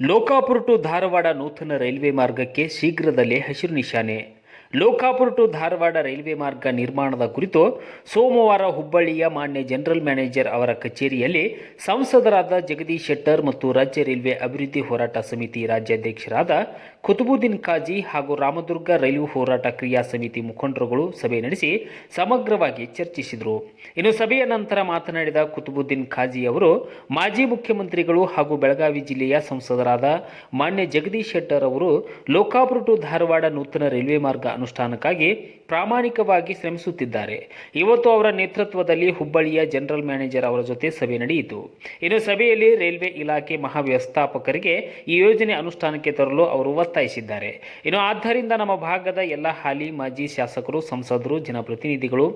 Lokapura to Dharwad ನೂತನ railway ಮಾರ್ಗಕ್ಕೆ ಶೀಘ್ರದಲ್ಲೇ ಹಸಿರು ನಿಶಾನೆ. ಲೋಕಾಪುರ ಟು ಧಾರವಾಡ ರೈಲ್ವೆ ಮಾರ್ಗ ನಿರ್ಮಾಣದ ಕುರಿತು ಸೋಮವಾರ ಹುಬ್ಬಳ್ಳಿಯ ಮಾನ್ಯ ಜನರಲ್ ಮ್ಯಾನೇಜರ್ ಅವರ ಕಚೇರಿಯಲ್ಲಿ ಸಂಸದರಾದ ಜಗದೀಶ್ ಶೆಟ್ಟರ್ ಮತ್ತು ರಾಜ್ಯ ರೈಲ್ವೆ ಅಭಿವೃದ್ಧಿ ಹೋರಾಟ ಸಮಿತಿ ರಾಜ್ಯಾಧ್ಯಕ್ಷರಾದ ಕುತುಬುದ್ದೀನ್ ಖಾಜಿ ಹಾಗೂ ರಾಮದುರ್ಗ ರೈಲ್ವೆ ಹೋರಾಟ ಕ್ರಿಯಾ ಸಮಿತಿ ಮುಖಂಡರುಗಳು ಸಭೆ ನಡೆಸಿ ಸಮಗ್ರವಾಗಿ ಚರ್ಚಿಸಿದರು. ಇನ್ನು ಸಭೆಯ ನಂತರ ಮಾತನಾಡಿದ ಕುತುಬುದ್ದೀನ್ ಖಾಜಿ ಅವರು, ಮಾಜಿ ಮುಖ್ಯಮಂತ್ರಿಗಳು ಹಾಗೂ ಬೆಳಗಾವಿ ಜಿಲ್ಲೆಯ ಸಂಸದರಾದ ಮಾನ್ಯ ಜಗದೀಶ್ ಶೆಟ್ಟರ್ ಅವರು ಲೋಕಾಪುರ ಟು ಧಾರವಾಡ ನೂತನ ರೈಲ್ವೆ ಮಾರ್ಗ ಅನುಷ್ಠಾನಕ್ಕಾಗಿ ಪ್ರಾಮಾಣಿಕವಾಗಿ ಶ್ರಮಿಸುತ್ತಿದ್ದಾರೆ. ಇವತ್ತು ಅವರ ನೇತೃತ್ವದಲ್ಲಿ ಹುಬ್ಬಳ್ಳಿಯ ಜನರಲ್ ಮ್ಯಾನೇಜರ್ ಅವರ ಜೊತೆ ಸಭೆ ನಡೆಯಿತು. ಇನ್ನು ಸಭೆಯಲ್ಲಿ ರೈಲ್ವೆ ಇಲಾಖೆ ಮಹಾವ್ಯವಸ್ಥಾಪಕರಿಗೆ ಈ ಯೋಜನೆ ಅನುಷ್ಠಾನಕ್ಕೆ ತರಲು ಅವರು ಒತ್ತಾಯಿಸಿದ್ದಾರೆ. ಇನ್ನು ಆದ್ದರಿಂದ ನಮ್ಮ ಭಾಗದ ಎಲ್ಲ ಹಾಲಿ, ಮಾಜಿ ಶಾಸಕರು, ಸಂಸದರು, ಜನಪ್ರತಿನಿಧಿಗಳು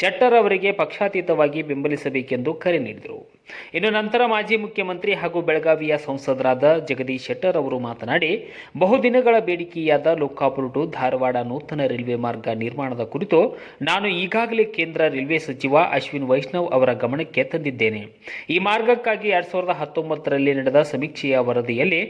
ಶೆಟ್ಟರ್ ಅವರಿಗೆ ಪಕ್ಷಾತೀತವಾಗಿ ಬೆಂಬಲಿಸಬೇಕೆಂದು ಕರೆ ನೀಡಿದರು. ಇನ್ನು ನಂತರ ಮಾಜಿ ಮುಖ್ಯಮಂತ್ರಿ ಹಾಗೂ ಬೆಳಗಾವಿಯ ಸಂಸದರಾದ ಜಗದೀಶ್ ಶೆಟ್ಟರ್ ಅವರು ಮಾತನಾಡಿ ಬಹುದಿನಗಳ ಬೇಡಿಕೆಯಾದ ಲೋಕಾಪುರ ಟು ಧಾರವಾಡ ನೂತನ ರೈಲ್ವೆ ಮಾರ್ಗ ನಿರ್ಮಾಣದ ಕುರಿತು ನಾನು ಈಗಾಗಲೇ ಕೇಂದ್ರ ರೈಲ್ವೆ ಸಚಿವ ಅಶ್ವಿನ್ ವೈಷ್ಣವ್ ಅವರ ಗಮನಕ್ಕೆ ತಂದಿದ್ದೇನೆ. ಈ ಮಾರ್ಗಕ್ಕಾಗಿ ಎರಡ್ ಸಾವಿರದ ಹತ್ತೊಂಬತ್ತರಲ್ಲಿ ನಡೆದ ಸಮೀಕ್ಷೆಯ ವರದಿಯಲ್ಲಿ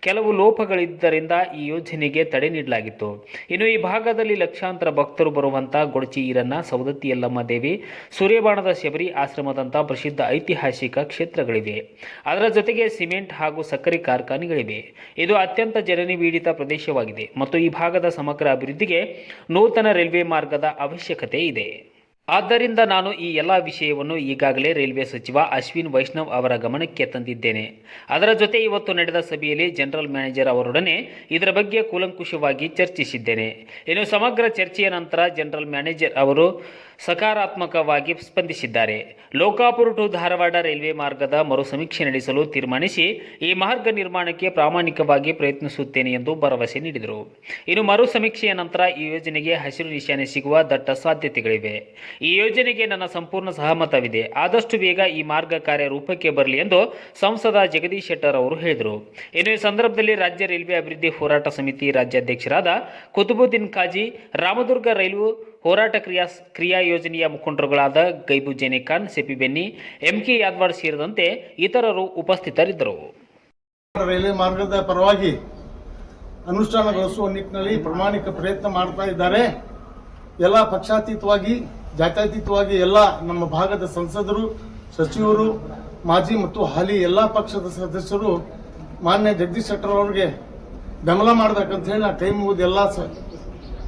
ಕೆಲವು ಲೋಪಗಳಿದ್ದರಿಂದ ಈ ಯೋಜನೆಗೆ ತಡೆ ನೀಡಲಾಗಿತ್ತು. ಇನ್ನು ಈ ಭಾಗದಲ್ಲಿ ಲಕ್ಷಾಂತರ ಭಕ್ತರು ಬರುವಂತಹ ಗೊಡಚಿ ಈರನ್ನ ಸವದತ್ತಿ ಯಲ್ಲಮ್ಮ ದೇವಿ, ಸೂರ್ಯಬಾಣದ ಶಬರಿ ಆಶ್ರಮದಂತಹ ಪ್ರಸಿದ್ಧ ಐತಿಹಾಸಿಕ ಕ್ಷೇತ್ರಗಳಿವೆ. ಅದರ ಜೊತೆಗೆ ಸಿಮೆಂಟ್ ಹಾಗೂ ಸಕ್ಕರೆ ಕಾರ್ಖಾನೆಗಳಿವೆ. ಇದು ಅತ್ಯಂತ ಜನನಿಬಿಡಿತ ಪ್ರದೇಶವಾಗಿದೆ ಮತ್ತು ಈ ಭಾಗದ ಸಮಗ್ರ ಅಭಿವೃದ್ಧಿಗೆ ನೂತನ ರೈಲ್ವೆ ಮಾರ್ಗದ ಅವಶ್ಯಕತೆ ಇದೆ. ಆದ್ದರಿಂದ ನಾನು ಈ ಎಲ್ಲ ವಿಷಯವನ್ನು ಈಗಾಗಲೇ ರೈಲ್ವೆ ಸಚಿವ ಅಶ್ವಿನ್ ವೈಷ್ಣವ್ ಅವರ ಗಮನಕ್ಕೆ ತಂದಿದ್ದೇನೆ. ಅದರ ಜೊತೆ ಇವತ್ತು ನಡೆದ ಸಭೆಯಲ್ಲಿ ಜನರಲ್ ಮ್ಯಾನೇಜರ್ ಅವರೊಡನೆ ಇದರ ಬಗ್ಗೆ ಕೂಲಂಕುಷವಾಗಿ ಚರ್ಚಿಸಿದ್ದೇನೆ. ಇನ್ನು ಸಮಗ್ರ ಚರ್ಚೆಯ ನಂತರ ಜನರಲ್ ಮ್ಯಾನೇಜರ್ ಅವರು ಸಕಾರಾತ್ಮಕವಾಗಿ ಸ್ಪಂದಿಸಿದ್ದಾರೆ. ಲೋಕಾಪುರ ಟು ಧಾರವಾಡ ರೈಲ್ವೆ ಮಾರ್ಗದ ಮರು ಸಮೀಕ್ಷೆ ನಡೆಸಲು ತೀರ್ಮಾನಿಸಿ ಈ ಮಾರ್ಗ ನಿರ್ಮಾಣಕ್ಕೆ ಪ್ರಾಮಾಣಿಕವಾಗಿ ಪ್ರಯತ್ನಿಸುತ್ತೇನೆ ಎಂದು ಭರವಸೆ ನೀಡಿದರು. ಇನ್ನು ಮರು ಸಮೀಕ್ಷೆಯ ನಂತರ ಈ ಯೋಜನೆಗೆ ಹಸಿರು ನಿಶಾನೆ ಸಿಗುವ ದಟ್ಟ ಸಾಧ್ಯತೆಗಳಿವೆ. ಈ ಯೋಜನೆಗೆ ನನ್ನ ಸಂಪೂರ್ಣ ಸಹಮತವಿದೆ. ಆದಷ್ಟು ಬೇಗ ಈ ಮಾರ್ಗ ಕಾರ್ಯ ರೂಪಕ್ಕೆ ಬರಲಿ ಎಂದು ಸಂಸದ ಜಗದೀಶ್ ಶೆಟ್ಟರ್ ಅವರು ಹೇಳಿದರು. ಇನ್ನು ಈ ಸಂದರ್ಭದಲ್ಲಿ ರಾಜ್ಯ ರೈಲ್ವೆ ಅಭಿವೃದ್ಧಿ ಹೋರಾಟ ಸಮಿತಿ ರಾಜ್ಯಾಧ್ಯಕ್ಷರಾದ ಕುತುಬುದ್ದೀನ್ ಖಾಜಿ, ರಾಮದುರ್ಗ ರೈಲ್ವೆ ಹೋರಾಟ ಕ್ರಿಯಾ ಕ್ರಿಯಾ ಯೋಜನೆಯ ಮುಖಂಡರುಗಳಾದ Gaibu Janekhan, C P Benni, M K Yadavad ಸೇರಿದಂತೆ ಇತರರು ಉಪಸ್ಥಿತರಿದ್ದರು. ರೈಲ್ವೆ ಮಾರ್ಗದ ಪರವಾಗಿ ಅನುಷ್ಠಾನಗೊಳಿಸುವ ನಿಟ್ಟಿನಲ್ಲಿ ಪ್ರಾಮಾಣಿಕ ಪ್ರಯತ್ನ ಮಾಡ್ತಾ ಇದ್ದಾರೆ. ಎಲ್ಲ ಪಕ್ಷಾತೀತವಾಗಿ, ಜಾತ್ಯತೀತವಾಗಿ ಎಲ್ಲ ನಮ್ಮ ಭಾಗದ ಸಂಸದರು, ಸಚಿವರು, ಮಾಜಿ ಮತ್ತು ಹಾಲಿ ಎಲ್ಲ ಪಕ್ಷದ ಸದಸ್ಯರು, ಮಾನ್ಯ ಜಗದೀಶ್ ಶೆಟ್ಟರ್ ಅವರಿಗೆ ಬೆಂಬಲ ಮಾಡ್ಬೇಕಂತ ಹೇಳಿ ನಾ ಕೈ ಮುಗಿದು ಎಲ್ಲ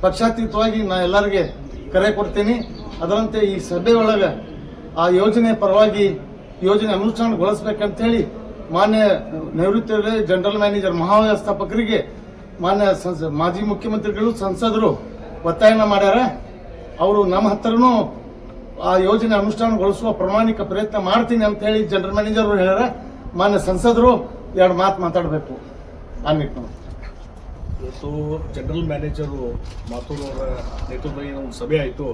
ಪಕ್ಷಾತೀತವಾಗಿ ನಾ ಎಲ್ಲರಿಗೆ ಕರೆ ಕೊಡ್ತೀನಿ. ಅದರಂತೆ ಈ ಸಭೆ ಆ ಯೋಜನೆ ಪರವಾಗಿ ಯೋಜನೆ ಅನುಷ್ಠಾನಗೊಳಿಸ್ಬೇಕಂತೇಳಿ ಮಾನ್ಯ ನಿವೃತ್ತ ಜನರಲ್ ಮ್ಯಾನೇಜರ್ ಮಹಾವ್ಯವಸ್ಥಾಪಕರಿಗೆ ಮಾನ್ಯ ಮಾಜಿ ಮುಖ್ಯಮಂತ್ರಿಗಳು, ಸಂಸದರು ಒತ್ತಾಯನ ಮಾಡ್ಯಾರ. ಅವರು ನಮ್ಮ ಹತ್ರನೂ ಆ ಯೋಜನೆ ಅನುಷ್ಠಾನಗೊಳಿಸುವ ಪ್ರಾಮಾಣಿಕ ಪ್ರಯತ್ನ ಮಾಡ್ತೀನಿ ಅಂತ ಹೇಳಿ ಜನರಲ್ ಮ್ಯಾನೇಜರ್ ಹೇಳ್ಯಾರ. ಮಾನ್ಯ ಸಂಸದರು, ಎರಡು ಮಾತು ಮಾತಾಡಬೇಕು. ನಿಟ್ಟಿನಲ್ಲಿ ಇವತ್ತು ಜನರಲ್ ಮ್ಯಾನೇಜರು ಮಾತೂರು ಅವರ ನೇತೃತ್ವದಲ್ಲಿ ಒಂದು ಸಭೆ ಆಯಿತು.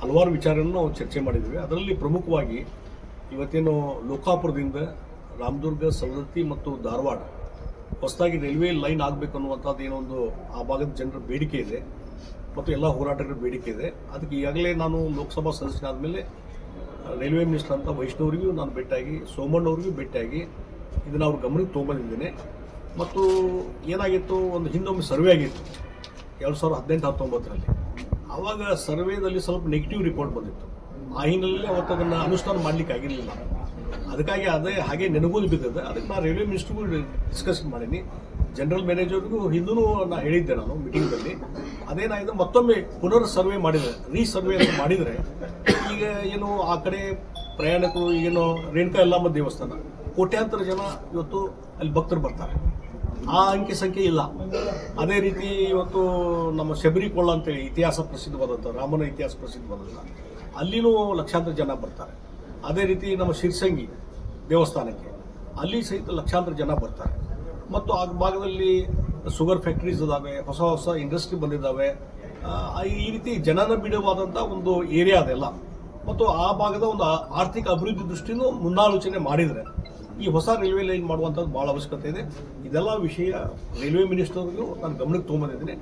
ಹಲವಾರು ವಿಚಾರವನ್ನು ನಾವು ಚರ್ಚೆ ಮಾಡಿದ್ವಿ. ಅದರಲ್ಲಿ ಪ್ರಮುಖವಾಗಿ ಇವತ್ತೇನು ಲೋಕಾಪುರದಿಂದ ರಾಮದುರ್ಗ, ಸವದತ್ತಿ ಮತ್ತು ಧಾರವಾಡ ಹೊಸದಾಗಿ ರೈಲ್ವೆ ಲೈನ್ ಆಗಬೇಕು ಅನ್ನುವಂಥದ್ದು ಒಂದು ಆ ಭಾಗದ ಜನರ ಬೇಡಿಕೆ ಇದೆ. ಮತ್ತು ಎಲ್ಲ ಹೋರಾಟಗಳ ಬೇಡಿಕೆ ಇದೆ. ಅದಕ್ಕೆ ಈಗಾಗಲೇ ನಾನು ಲೋಕಸಭಾ ಸದಸ್ಯನಾದ ಮೇಲೆ ರೈಲ್ವೆ ಮಿನಿಸ್ಟರ್ ಅಂತ ವೈಷ್ಣವರಿಗೂ ನಾನು ಭೇಟಿಯಾಗಿ, ಸೋಮಣ್ಣವ್ರಿಗೂ ಭೇಟಿಯಾಗಿ ಇದನ್ನು ಅವ್ರ ಗಮನಕ್ಕೆ ತೊಗೊಂಬಂದಿದ್ದೇನೆ. ಮತ್ತು ಏನಾಗಿತ್ತು? ಒಂದು ಹಿಂದೊಮ್ಮೆ ಸರ್ವೆ ಆಗಿತ್ತು. ಎರಡು ಸಾವಿರದ ಹದಿನೆಂಟು, ಹತ್ತೊಂಬತ್ತರಲ್ಲಿ. ಆವಾಗ ಸರ್ವೇದಲ್ಲಿ ಸ್ವಲ್ಪ ನೆಗೆಟಿವ್ ರಿಪೋರ್ಟ್ ಬಂದಿತ್ತು. ಆ ಹಿನ್ನೆಲೆಯಲ್ಲಿ ಅವತ್ತು ಅದನ್ನು ಅನುಷ್ಠಾನ ಮಾಡಲಿಕ್ಕೆ ಆಗಿರಲಿಲ್ಲ. ಅದಕ್ಕಾಗಿ ಅದೇ ಹಾಗೆ ನೆನಗೋದು ಬಿದ್ದದೆ. ಅದಕ್ಕೆ ನಾನು ರೈಲ್ವೆ ಮಿನಿಸ್ಟ್ರಿಗೂ ಡಿಸ್ಕಸ್ ಮಾಡೀನಿ. ಜನರಲ್ ಮ್ಯಾನೇಜರ್ಗೂ ಹಿಂದೂ ನಾನು ಹೇಳಿದ್ದೆ ನಾನು ಮೀಟಿಂಗಲ್ಲಿ ಅದೇನಾಗಿದೆ ಮತ್ತೊಮ್ಮೆ ಪುನರ್ ಸರ್ವೆ ಮಾಡಿದರೆ ರೀಸರ್ವೆ ಅಂತ ಮಾಡಿದರೆ, ಈಗ ಏನು ಆ ಕಡೆ ಪ್ರಯಾಣಿಕರು, ಏನು ರೇಣುಕಾ ಎಲ್ಲಮ್ಮ ದೇವಸ್ಥಾನ ಕೋಟ್ಯಾಂತರ ಜನ ಇವತ್ತು ಅಲ್ಲಿ ಭಕ್ತರು ಬರ್ತಾರೆ. ಆ ಅಂಕಿ ಸಂಖ್ಯೆ ಇಲ್ಲ. ಅದೇ ರೀತಿ ಇವತ್ತು ನಮ್ಮ ಶಬರಿಕೊಳ್ಳ ಅಂತೇಳಿ ಇತಿಹಾಸ ಪ್ರಸಿದ್ಧವಾದಂಥ ರಾಮನ ಇತಿಹಾಸ ಪ್ರಸಿದ್ಧವಾದಂಥ ಅಲ್ಲಿನೂ ಲಕ್ಷಾಂತರ ಜನ ಬರ್ತಾರೆ. ಅದೇ ರೀತಿ ನಮ್ಮ ಶಿರ್ಸಂಗಿ ದೇವಸ್ಥಾನಕ್ಕೆ ಅಲ್ಲಿ ಸಹಿತ ಲಕ್ಷಾಂತರ ಜನ ಬರ್ತಾರೆ. ಮತ್ತು ಆ ಭಾಗದಲ್ಲಿ ಶುಗರ್ ಫ್ಯಾಕ್ಟ್ರೀಸ್ ಇದ್ದಾವೆ ಹೊಸ ಹೊಸ ಇಂಡಸ್ಟ್ರಿ ಬಂದಿದ್ದಾವೆ. ಈ ರೀತಿ ಜನನ ಬಿಡುವಾದಂಥ ಒಂದು ಏರಿಯಾ ಅದೆಲ್ಲ. ಮತ್ತು ಆ ಭಾಗದ ಒಂದು ಆರ್ಥಿಕ ಅಭಿವೃದ್ಧಿ ದೃಷ್ಟಿನೂ ಮುಂದಾಲೋಚನೆ ಮಾಡಿದರೆ ಈ ಹೊಸ ರೈಲ್ವೆ ಲೈನ್ ಮಾಡುವಂಥದ್ದು ಭಾಳ ಅವಶ್ಯಕತೆ ಇದೆ. ಇದೆಲ್ಲ ವಿಷಯ ರೈಲ್ವೆ ಮಿನಿಸ್ಟರ್ಗೂ ನಾನು ಗಮನಕ್ಕೆ ತೊಗೊಂಬಂದಿದ್ದೀನಿ.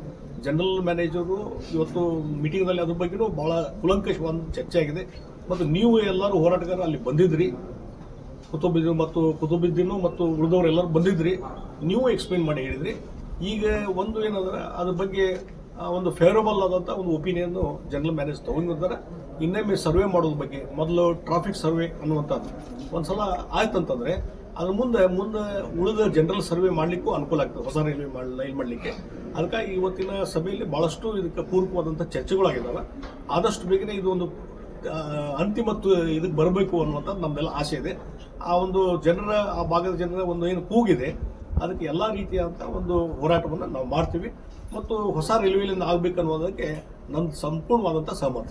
ಜನರಲ್ ಮ್ಯಾನೇಜರು ಇವತ್ತು ಮೀಟಿಂಗ್ನಲ್ಲಿ ಅದ್ರ ಬಗ್ಗೆನೂ ಭಾಳ ಕುಲಂಕಷವಾದ ಚರ್ಚೆ ಆಗಿದೆ. ಮತ್ತು ನೀವು ಎಲ್ಲರೂ ಹೋರಾಟಗಾರರು ಅಲ್ಲಿ ಬಂದಿದ್ರಿ ಕುತುಬುದ್ದೀನ್ ಮತ್ತು ಕುತುಬುದ್ದೀನು ಮತ್ತು ಉಳಿದವರೆಲ್ಲರೂ ಬಂದಿದ್ರಿ ನೀವು ಎಕ್ಸ್ಪ್ಲೇನ್ ಮಾಡಿ ಹೇಳಿದ್ರಿ. ಈಗ ಒಂದು ಏನಂದ್ರೆ ಅದ್ರ ಬಗ್ಗೆ ಒಂದು ಫೇವರಬಲ್ ಆದಂಥ ಒಂದು ಒಪಿನಿಯನ್ ಜನರಲ್ ಮ್ಯಾನೇಜ್ ತಗೊಂಡಿದ್ದಾರೆ ಇನ್ನೊಮ್ಮೆ ಸರ್ವೆ ಮಾಡೋದ್ರ ಬಗ್ಗೆ, ಮೊದಲು ಟ್ರಾಫಿಕ್ ಸರ್ವೆ ಅನ್ನುವಂಥದ್ದು. ಒಂದ್ಸಲ ಆಯ್ತಂತಂದ್ರೆ ಅದ್ರ ಮುಂದೆ ಮುಂದೆ ಉಳಿದ ಜನರಲ್ ಸರ್ವೆ ಮಾಡಲಿಕ್ಕೂ ಅನುಕೂಲ ಆಗ್ತದೆ, ಹೊಸ ರೈಲ್ವೆ ರೈಲ್ ಲೈನ್ ಮಾಡಲಿಕ್ಕೆ. ಅದಕ್ಕಾಗಿ ಇವತ್ತಿನ ಸಭೆಯಲ್ಲಿ ಭಾಳಷ್ಟು ಇದಕ್ಕೆ ಪೂರಕವಾದಂಥ ಚರ್ಚೆಗಳಾಗಿದ್ದಾವೆ ಆದಷ್ಟು ಬೇಗನೆ ಇದು ಒಂದು ಅಂತಿಮ ಇದಕ್ಕೆ ಬರಬೇಕು ಅನ್ನುವಂಥದ್ದು ನಮ್ಮೆಲ್ಲ ಆಸೆ ಇದೆ. ಆ ಒಂದು ಜನರ, ಆ ಭಾಗದ ಜನರ ಒಂದು ಏನು ಕೂಗಿದೆ ಅದಕ್ಕೆ ಎಲ್ಲ ರೀತಿಯಾದಂಥ ಒಂದು ಹೋರಾಟವನ್ನು ನಾವು ಮಾಡ್ತೀವಿ. ಮತ್ತು ಹೊಸ ರೈಲ್ವೆಲಿಂದ ಅನ್ನೋದಕ್ಕೆ ನನ್ನ ಸಂಪೂರ್ಣವಾದಂಥ ಸಹಮತ.